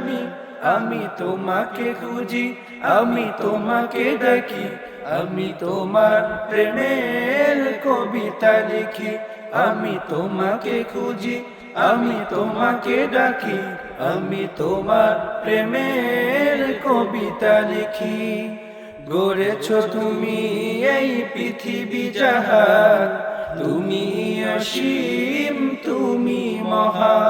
বিশ্বজামি আমি তোমাকে খুঁজি, আমি তোমাকে আমি তোমার প্রেমের কবিতা লিখি, আমি তোমাকে খুঁজি, আমি তোমাকে ডাকি, আমি তোমার প্রেমের কবিতা লিখি। গড়েছ তুমি এই পৃথিবী জাহান, তুমি অসীম, তুমি মহান।